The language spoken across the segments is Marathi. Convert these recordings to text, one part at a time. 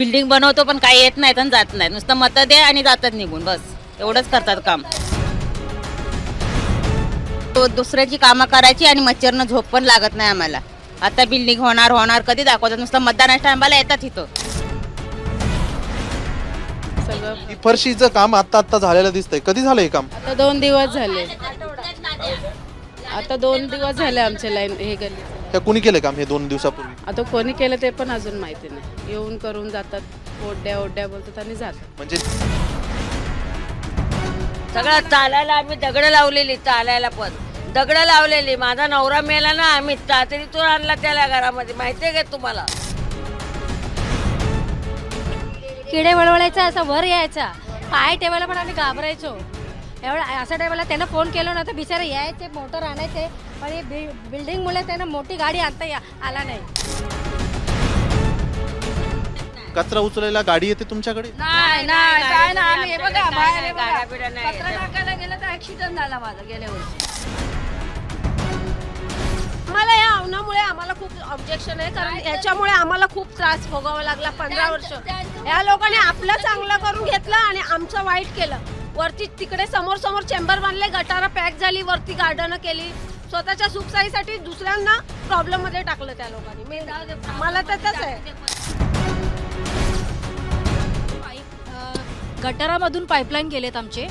बिल्डिंग बनवतो पण काही येत नाहीत आणि जात नाहीत. नुसतं मतं दे आणि जातात निघून बस. एवढंच करतात काम. तो दुसऱ्याची कामं करायची आणि मच्छरनं झोप पण लागत नाही आम्हाला. आता बिल्डिंग होणार होणार कधी दाखवतात. नुसतं मतदानाच्या टायमाला येतात इथं. सगळं ही फरशीचं काम आता आता झालेलं दिसतंय. कधी झालं हे काम? आता दोन दिवस झाले. आता दोन दिवस झाले आमचे लाईन हे गल्ली हे कुणी केलं काम हे दोन दिवसापूर्वी? आता कोणी केलं ते पण अजून माहिती नाही. येऊन करून जातात ओढ्या ओढ्या बोलतात आणि जातात. म्हणजे सगळं चालायला आम्ही दगड लावलेली चालायला पण. दगड लावलेली. माझा नवरा मेला ना आम्ही चाचणीतून आणला त्याला घरामध्ये. माहितीये का तुम्हाला? किडे वळवळायचा असा वर यायचा. पाय ठेवायला पण आम्ही घाबरायचो. एवढा अशा टायमाला त्यांना फोन केला ना तर बिचारे यायचे मोटर आणायचे पण हे बि बिल्डिंगमुळे त्यांना मोठी गाडी आणता या आला नाही. कचरा उचलायला गाडी येते तुमच्याकडे? नाही नाही काय ना आम्ही हे बघा बाहेर हे बघा. कचरा टाकायला गेलं तर ऍक्सिडेंट झाला माझा गेल्या वर्षी. आम्हाला या औनामुळे आम्हाला खूप ऑब्जेक्शन आहे कारण याच्यामुळे आम्हाला खूप त्रास भोगावा लागला पंधरा वर्ष. या लोकांनी आपलं चांगलं करून घेतलं आणि आमचं वाईट केलं. वरती तिकडे समोर समोर चेंबर बांधले गटारा पॅक झाली वरती गार्डन केली. स्वतःच्या सुखसाईसाठी दुसऱ्यांना प्रॉब्लेममध्ये टाकलं त्या लोकांनी. मला तर तसं आहे. गटारामधून पाईपलाईन गेलेत आमचे.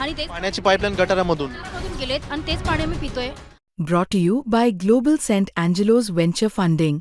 आणि तेच पाण्याची पाईपलाईन गटारामधून. गटारामधून गेलेत आणि तेच पाणी आम्ही पितोय. Brought to you by Global St. Angelo's Venture Funding.